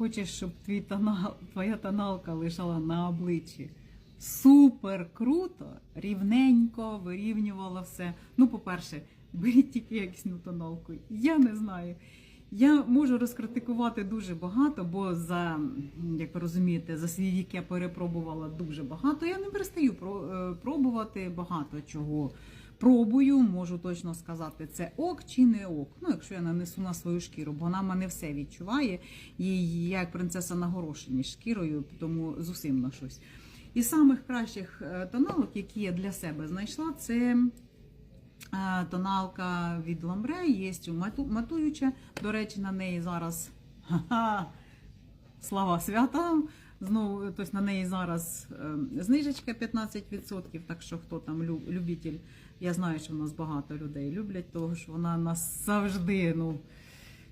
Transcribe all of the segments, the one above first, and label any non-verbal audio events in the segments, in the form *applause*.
хочеш, щоб твій тонал, твоя тоналка лежала на обличчі. Супер круто, рівненько, вирівнювала все. Ну, по-перше, беріть тільки якісну тоналку. Я не знаю. Я можу розкритикувати дуже багато, бо за, як ви розумієте, за свій вік я перепробувала дуже багато. Я не перестаю е, пробувати багато чого. Пробую, можу точно сказати, це ок чи не ок. Ну, якщо я нанесу на свою шкіру, бо вона мене все відчуває. І я як принцеса на горошині шкірою, тому з усім ношусь. Із самих кращих е, тоналок, які я для себе знайшла, це е, тоналка від Ламбре, є мату- матуюча. До речі, на неї зараз *laughs* ха-ха, слава свята. Знову тобто на неї зараз е, знижечка 15%, так що хто там любитель, я знаю, що в нас багато людей люблять, тому що вона нас завжди, ну,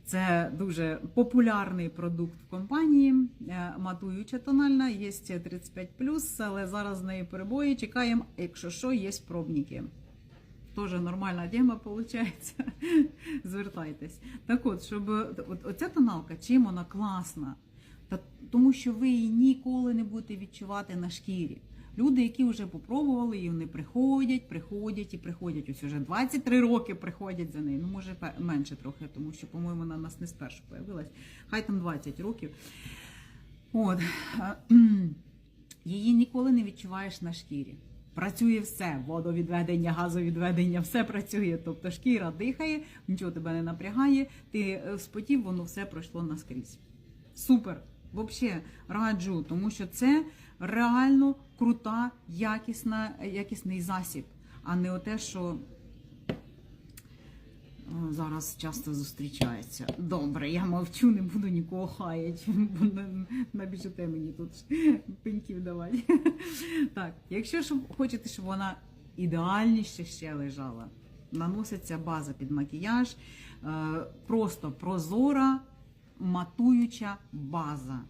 це дуже популярний продукт в компанії. Е, Матуюча тональна, є 35+, але зараз з нею перебої. Чекаємо, якщо що, є пробники. Тоже нормальна тема виходить. *laughs* Звертайтесь. Так от, щоб оця тоналка, чим вона класна? Та, тому що ви її ніколи не будете відчувати на шкірі. Люди, які вже попробували, і вони приходять, приходять і приходять. Ось уже 23 роки приходять за нею. Ну, може, менше трохи, тому що, по-моєму, вона у нас не спершу появилась. Хай там 20 років. От. *clears throat* Її ніколи не відчуваєш на шкірі. Працює все, водовідведення, газовідведення, все працює. Тобто шкіра дихає, нічого тебе не напрягає, ти е, спотів, воно все пройшло наскрізь. Супер! Взагалі раджу, тому що це реально крута, якісна, якісний засіб, а не оте, що зараз часто зустрічається. Добре, я мовчу, не буду нікого хаяти, *laughs* бо на- набіжите мені тут пеньків давати. *laughs* Так, якщо ж хочете, щоб вона ідеальніше ще лежала, наноситься база під макіяж, е, просто прозора матуюча база.